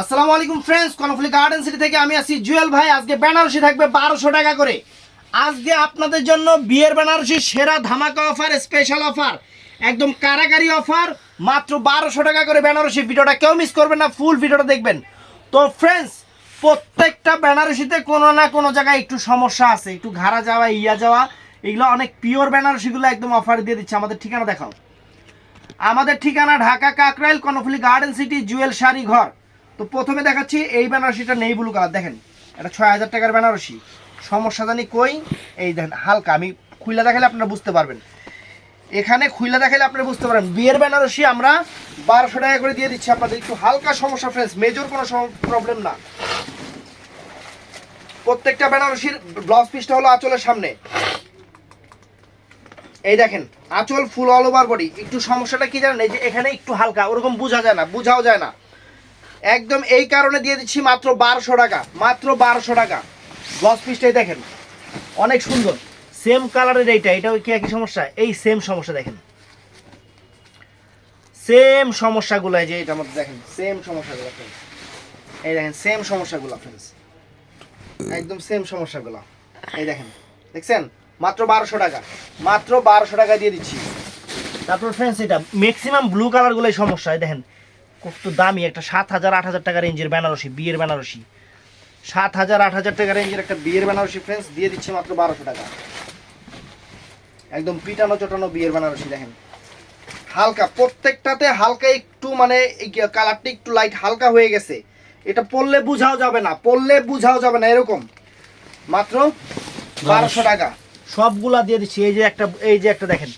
আসসালামু আলাইকুম friends কনফলি garden city থেকে আমি আছি জুয়েল ভাই। আজকে বেনারসি থাকবে বারোশো টাকা করে। আজকে আপনাদের জন্য বিয়ের বেনারসি সেরা ধামাকা অফার স্পেশাল অফার একদম কারাকারি অফার মাত্র বারোশো টাকা করে বেনারসি। ভিডিওটা কেউ মিস করবেন না ফুল ভিডিওটা দেখবেন। তো ফ্রেন্ডস প্রত্যেকটা বেনারসিতে কোনো না কোনো জায়গায় একটু সমস্যা আছে। একটু ঘাড়া যাওয়া, ইয়া যাওয়া, এগুলো অনেক পিওর বেনারসিগুলো একদম অফার দিয়ে দিচ্ছে। আমাদের ঠিকানা দেখাও। আমাদের ঠিকানা Dhaka Kakrail, Karnaphuli garden city Jewel sari Ghar. তো প্রথমে দেখাচ্ছি, এই বেনারসিটা নেই ব্লু কালার দেখেন, এটা ছয় হাজার টাকার বেনারসি। সমস্যা জানি কই? এই দেখেন, হালকা, আমি খুইলা দেখালে আপনারা বুঝতে পারবেন। এখানে খুইলা দেখালে আপনারা বুঝতে পারবেন। বিয়ের বেনারসি আমরা বারোশো টাকা করে দিয়ে দিচ্ছি আপনাদের। একটু হালকা সমস্যা ফ্রেন্ডস মেজর কোনো প্রবলেম না। প্রত্যেকটা বেনারসির ব্লাউজ পিসটা হলো আঁচলের সামনে। এই দেখেন, আঁচল ফুল অল ওভার বডি একটু সমস্যাটা কি জানেন? এই যে এখানে একটু হালকা, ওরকম বোঝা যায় না, বোঝাও যায় না। একদম এই কারণে দিয়ে দিচ্ছি মাত্র বারোশো টাকা, মাত্র বারোশো টাকা। ব্লাউজ পিসটাই দেখেন, অনেক সুন্দর। সেম কালারের এইটা, এটাও কি একই সমস্যা? এই সেম সমস্যা দেখেন। সেম সমস্যাগুলো যে এটার মধ্যে দেখেন সেম সমস্যাগুলো friends। এই দেখেন সেম সমস্যাগুলো ফ্রেন্ডস একদম সেম সমস্যাগুলো। এই দেখেন, দেখছেন? মাত্র বারোশো টাকা, মাত্র বারোশো টাকা দিয়ে দিচ্ছি। তারপর ফ্রেন্ডস এটা ম্যাক্সিমাম ব্লু কালারগুলোই সমস্যা দেখেন। কত দামি একটা সাত হাজার আট হাজার টাকা রেঞ্জের বেনারসি বিয়ের বেনারসি। সাত হাজার আট হাজার টাকা রেঞ্জের একটা বিয়ের বেনারসি ফ্রেন্ডস দিয়ে দিচ্ছে মাত্র বারোশো টাকা। একদম পিটানো চটানো বিয়ের বেনারসি দেখেন। হালকা প্রত্যেকটাতে হালকা একটু মানে কালারটা একটু লাইট হালকা হয়ে গেছে। এটা পড়লে বুঝাও যাবে না পড়লে বুঝাও যাবে না এরকম। মাত্র বারোশো টাকা। সবগুলা দিয়ে দিচ্ছি এই যে একটা এই যে একটা দেখেন।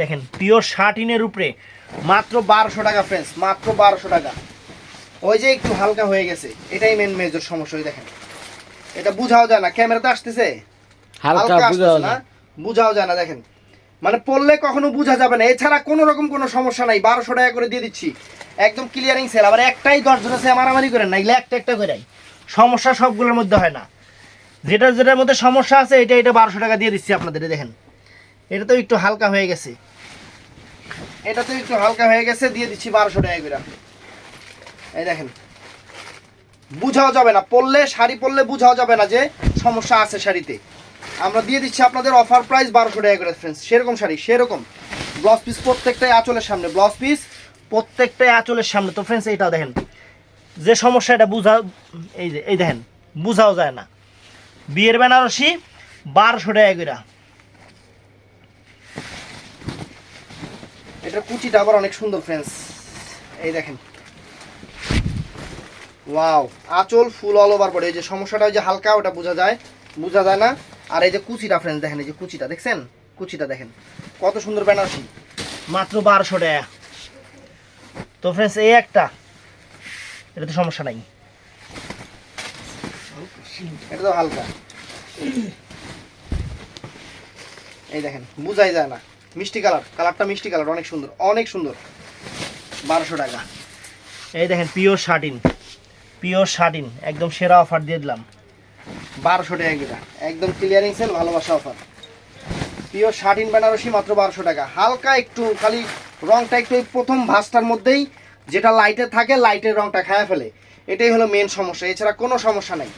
দেখেন পিওর শার্টিনের উপরে মাত্র বারোশো টাকা ফ্রেন্ডস মাত্র বারোশো টাকা। ওই যে একটু হালকা হয়ে গেছে এটাই মেন মেজর সমস্যা ওই দেখেন। এটা বুঝাও যায় না ক্যামেরাতে আসতেছে? হালকা বুঝাও না? বুঝাও যায় না দেখেন। মানে পড়লে কখনো বোঝা যাবে না এছাড়া কোনো রকম কোনো সমস্যা নাই বারোশো টাকা করে দিয়ে দিচ্ছি। একদম ক্লিয়ারিং সেল আবার একটাই দশজন আছে মারামারি করেন না এগুলো একটা একটা করে সমস্যা সবগুলোর মধ্যে হয় না। যেটা যেটার মধ্যে সমস্যা আছে এটা এটা বারোশো টাকা দিয়ে দিচ্ছি আপনাদের দেখেন। এটা তো একটু হালকা হয়ে গেছে। এটা তো একটু হালকা হয়ে গেছে, দিয়ে দিচ্ছি বারোশো টাকা করে। এই দেখেন। বুঝাও যাবে না পড়লে শাড়ি পরলে বুঝাও যাবে না যে সমস্যা আছে শাড়িতে। আমরা দিয়ে দিচ্ছি আপনাদের অফার প্রাইস বারোশো টাকা করে ফ্রেন্ডস সেরকম শাড়ি, সেরকম। ব্লাউজ পিস প্রত্যেকটাই আঁচলের সামনে ব্লাউজ পিস প্রত্যেকটাই আঁচলের সামনে। তো ফ্রেন্ডস এইটাও দেখেন। যে সমস্যা, এটা বুঝা, এই যে, এই দেখেন। বুঝাও যায় না। বিয়ের বেনারসি বারোশো টাকা করে। এটা কুচিটা আবার অনেক সুন্দর ফ্রেন্ডস এই দেখেন। ওয়াও আঁচল ফুল অল ওভার বডি এই যে সমস্যাটা ওই যে হালকা, ওটা বোঝা যায়। বোঝা যায় না? আর এই যে কুচিটা ফ্রেন্ডস দেখেন এই যে কুচিটা, দেখছেন? কুচিটা দেখেন। কত সুন্দর বেনারসি। মাত্র বারোশো টাকা। তো ফ্রেন্ডস এই একটা, এটা তো সমস্যা নাই। এটা তো হালকা। এই দেখেন, বুঝাই যায় না। মিষ্টি কালার, কালারটা মিষ্টি কালার, অনেক সুন্দর অনেক সুন্দর। বারোশো টাকা। এই দেখেন পিওর শার্টিন পিওর শার্টিন একদম সেরা অফার দিয়ে দিলাম। বারোশো টাকা একদম ক্লিয়ারিং সেল ভালোবাসা অফার পিওর শার্টিন বেনারসি, মাত্র বারোশো টাকা। হালকা একটু, খালি রংটা একটু প্রথম ভাঁজটার মধ্যেই যেটা লাইটে থাকে লাইটের রংটা খায়া ফেলে। এটাই হলো মেন সমস্যা। এছাড়া কোনো সমস্যা নাই।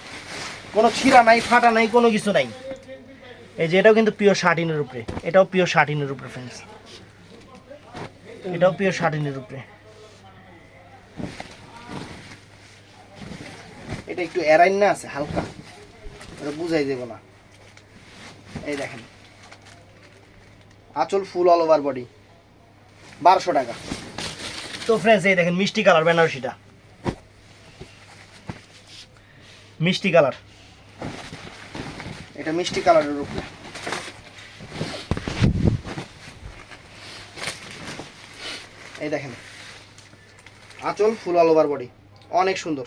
কোনো ছিঁড়া নাই, ফাটা নাই, কোনো কিছু নাই। এই যে এটাও কিন্তু পিওর শার্টিনের উপরে। এটাও পিওর শার্টিনের উপরে ফ্রেন্ডস এটাও পিওর শার্টিনের উপরে। এটা একটু এরাইন না আছে হালকা। এটা বুঝাই দেব না। এই দেখেন। আঁচল ফুল অল ওভার বডি বারোশো টাকা। তো ফ্রেন্ডস এই দেখেন মিষ্টি কালার বেনারসিটা। মিষ্টি কালার এটা মিষ্টি কালারের উপরে। এই দেখেন আঁচল ফুল অল ওভার বডি অনেক সুন্দর।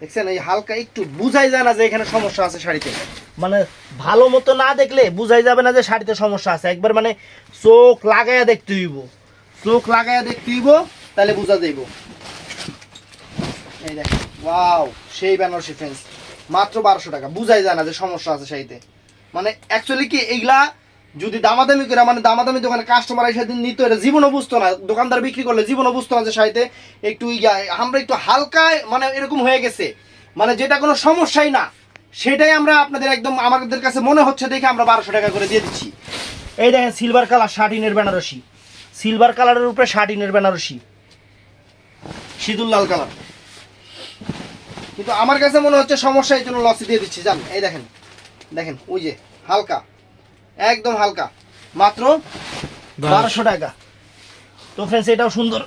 দেখছেন এই হালকা একটু বুঝাই যায় না যে এখানে সমস্যা আছে শাড়িতে। মানে ভালো মতো না দেখলে বুঝাই যাবে না যে শাড়িতে সমস্যা আছে। একবার মানে চোখ লাগাইয়া দেখতে হইব। চোখ লাগাইয়া দেখতে হইব তাহলে বুঝা যাইব। এই দেখেন ওয়াও সেই বেনারসি ফ্রেন্ডস মাত্র বারোশো টাকা। বুঝাই যায় না যে সমস্যা আছে শাড়িতে মানে অ্যাকচুয়ালি কি এইগুলা যদি দামাদামি করে মানে দামাদামি দোকানে কাস্টমার এসে দিন নিত, এটা জীবনও বুঝতো না। দোকানদার বিক্রি করলে জীবনও বুঝতো না যে শাড়িতে একটু আমরা একটু হালকায় মানে এরকম হয়ে গেছে। মানে যেটা কোনো সমস্যাই না। সেটাই আমরা আপনাদের একদম, আমাদের কাছে মনে হচ্ছে দেখে আমরা বারোশো টাকা করে দিয়ে দিচ্ছি। এই দেখেন সিলভার কালার শার্টিনের বেনারসি। সিলভার কালারের উপরে শার্টিনের বেনারসি। সিঁদুর লাল কালার কিন্তু আমার কাছে মনে হচ্ছে সমস্যা এই জন্য লসে দিয়ে দিচ্ছি জান। এই দেখেন দেখেন ওই যে হালকা একদম হালকা মাত্র বারোশো টাকা। তো ফ্রেন্ডস এটাও সুন্দর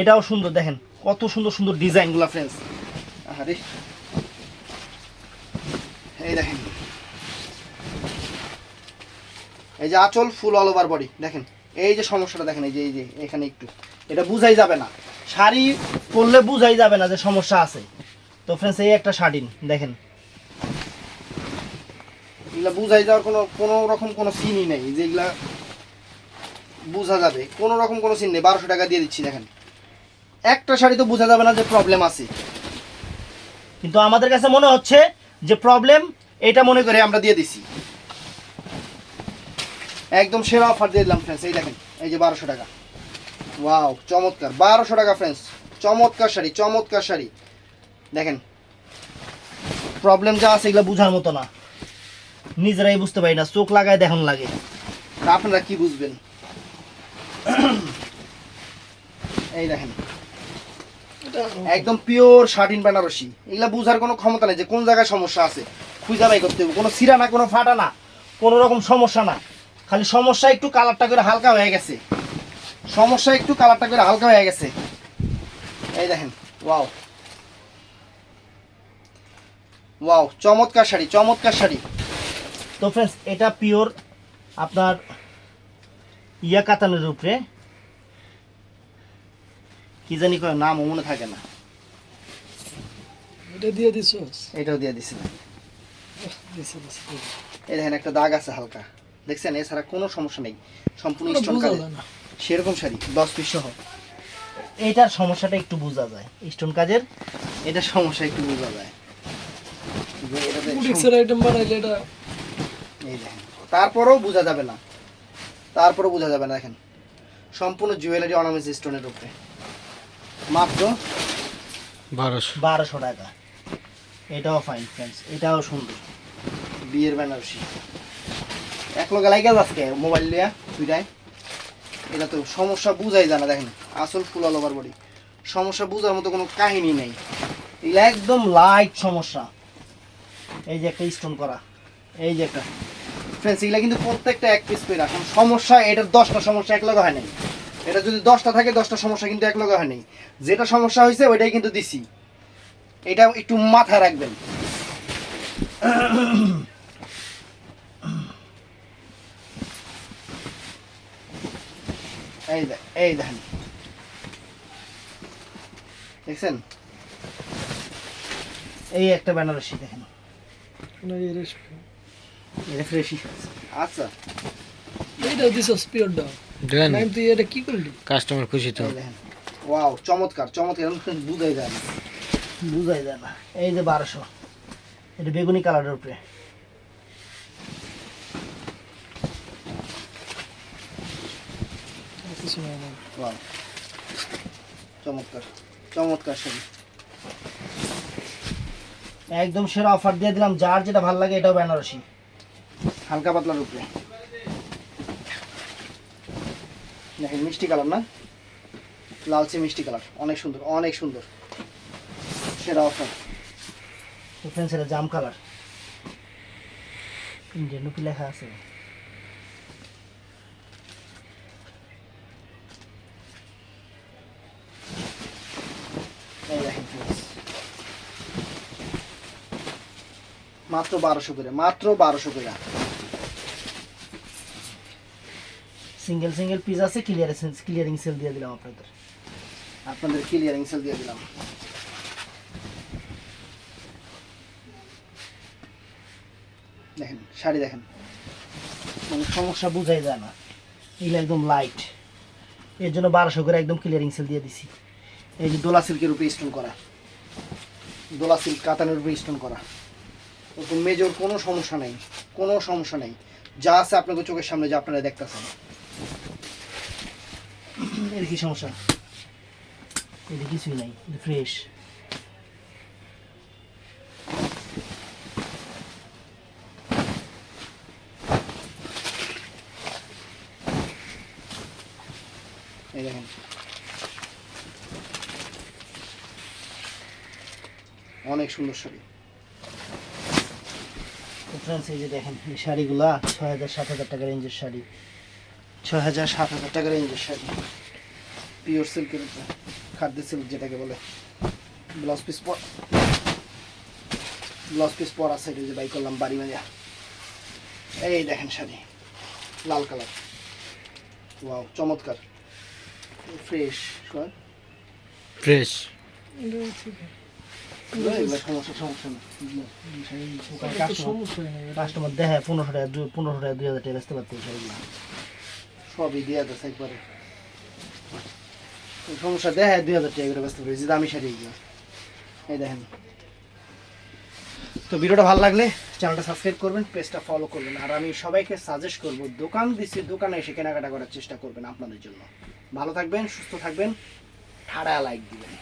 এটাও সুন্দর দেখেন কত সুন্দর সুন্দর ডিজাইনগুলো ফ্রেন্ডস আরে এই দেখেন। এই যে আঁচল ফুল অল ওভার বডি দেখেন এই যে সমস্যাটা দেখেন এই যে এই যে এখানে একটু এটা বুঝাই যাবে না। শাড়ি পরলে বুঝাই যাবে না যে সমস্যা আছে। তো ফ্রেন্ডস এই একটা শাড়িন দেখেন। এগুলা বুঝাই যাওয়ার কোনো কোনো রকম কোনো সিনই নেই যেগুলা বোঝা যাবে। কোনো রকম কোনো সিন নেই বারোশো টাকা দিয়ে দিচ্ছি দেখেন। একটা শাড়ি তো বোঝা যাবে না যে প্রবলেম আছে। কিন্তু আমাদের কাছে মনে হচ্ছে যে প্রবলেম এটা মনে করে আমরা দিয়ে দিছি। একদম সেরা অফার দিয়ে দিলাম ফ্রেন্ডস এই দেখেন এই যে বারোশো টাকা। ওয়াও চমৎকার বারোশো টাকা ফ্রেন্ডস চমৎকার শাড়ি চমৎকার শাড়ি। দেখেন প্রবলেম যা আছে এগুলো বোঝার মতো না। নিজেরাই বুঝতে পারি না, চোখ লাগায় দেখুন লাগে। আপনারা কি বুঝবেন? এই দেখেন, একদম পিওর শার্টিন বেনারসি। এগুলা বুঝার কোনো ক্ষমতা নেই যে কোন জায়গায় সমস্যা আছে। খুঁজা বাই করতে কোনো সিরা না, কোনো ফাটা না, কোনো রকম সমস্যা না। খালি সমস্যা একটু কালারটা করে হালকা হয়ে গেছে। সমস্যা একটু কালারটা করে হালকা হয়ে গেছে। এই দেখেন ওয়াও। ওয়াও চমৎকার শাড়ি চমৎকার শাড়ি। তো ফ্রেন্ডস এটা পিওর আপনার ইয়া কাতানের উপরে। কি জানি কয় নাম মনে থাকে না। এটা দিয়ে দিছ এটাও দিয়ে দিছে। এই দেখেন একটা দাগ আছে হালকা। দেখছেন এছাড়া কোনো সমস্যা নেই। সম্পূর্ণ স্টোন সেরকম শাড়ি দশ পিস সহ। এটার সমস্যাটা একটু বোঝা যায়। স্টোন কাজের এটার সমস্যা একটু বোঝা যায়। এটা তারপরেও বোঝা যাবে না। তারপরেও বোঝা যাবে না দেখেন। সম্পূর্ণ জুয়েলারি অর্নামেন্টস স্টোনের উপরে। মাত্র বারোশো। বারোশো টাকা। এটাও ফাইন ফ্রেন্ডস এটাও সুন্দর। বিয়ের বেনারসি। এক লোক লাইগা আজকে মোবাইল লিয়া দুইটায়। এটা তো সমস্যা বুঝাই জানা দেখেন। আসল ফুল অল ওভার বডি সমস্যা বুঝার মতো কোনো কাহিনী নেই। একদম লাইট সমস্যা। এই যে একটা স্টোন করা। এই যে একটা। ফ্রেন্ডস এগুলা কিন্তু প্রত্যেকটা এক পিস করে রাখুন সমস্যা এটার দশটা সমস্যা এক হয় নাই। এটা যদি দশটা থাকে, দশটা সমস্যা কিন্তু এক লগে হয় নাই। যেটা সমস্যা হয়েছে ওইটাই কিন্তু দিছি। এটা একটু মাথায় রাখবেন। এই দেখ এই দেখেন। দেখছেন? এই একটা বেনারসি দেখেন। আচ্ছা। এইটা দিছ পিওরটা দেন। নাইম তুই এটা কি করলি? কাস্টমার খুশি তো। ওয়াও চমৎকার চমৎকার। বুঝাই যায় না। বুঝাই যায় না। এই যে বারোশো। এটা বেগুনি কালারের উপরে। চমৎকার। চমৎকার একদম সেরা অফার দিয়ে দিলাম, যার যেটা ভালো লাগে এটাও বেনারসি। হালকা পাতলার উপরে। দেখেন, মিষ্টি কালার না? লালচে মিষ্টি কালার। অনেক সুন্দর অনেক সুন্দর। সেরা অফার ফ্রেন্ডস জাম কালার। ইন্ডিয়ান লেখা আছে এই দেখেন friends। মাত্র বারোশো করে মাত্র বারোশো করে। সিঙ্গেল সিঙ্গেল পিস আছে ক্লিয়ারিং ক্লিয়ারিং সেল দিয়ে দিলাম আপনাদের। আপনাদের ক্লিয়ারিং সেল দিয়ে দিলাম। দেখেন শাড়ি দেখেন। মানে সমস্যা বুঝাই যায় না। এগুলো একদম লাইটের জন্য বারোশো করে একদম ক্লিয়ারিং সেল দিয়ে দিছি। এই যে দোলা সিল্কের উপরে স্টোন করা। দোলা সিল্ক কাতানের উপরে স্টোন করা। মেজর কোনো সমস্যা নেই কোনো সমস্যা নেই। যা আছে আপনাদের চোখের সামনে যা আপনারা দেখতেছেন। এর কি সমস্যা? এটা কিছুই নাই ফ্রেশ এই দেখেন। অনেক সুন্দর শাড়ি ফ্রেন্ডস এই যে দেখেন এই শাড়িগুলা ছয় হাজার সাত হাজার টাকা রেঞ্জের শাড়ি। ছয় হাজার সাত হাজার টাকা রেঞ্জের শাড়ি। পিওর সিল্কের খাদ্য সিল্ক যেটাকে বলে। ব্লাউজ পিস পর ব্লাউজ পিস পরা সাইডে যে বাই করলাম বাড়ি মাজা এই দেখেন শাড়ি লাল কালার। ওয়াও চমৎকার। ফ্রেশ ফ্রেশ কাস্টমার দেখে পনেরোশো টাকা দুই পনেরোশো টাকা দুই হাজার টাকা পারতে শাড়িগুলো। সবই দিয়ে দিচ্ছে একবারে। সমস্যা দেখে দুই হাজার টাকা করে বেচতে পারি দামি শাড়ি এই দেখেন। তো ভিডিওটা ভালো লাগলে চ্যানেলটা সাবস্ক্রাইব করবেন পেজটা ফলো করবেন। আর আমি সবাইকে সাজেস্ট করব দোকান দিচ্ছি দোকানে এসে কেনাকাটা করার চেষ্টা করবেন আপনাদের জন্য। ভালো থাকবেন সুস্থ থাকবেন ঠাড়া লাইক দিবেন।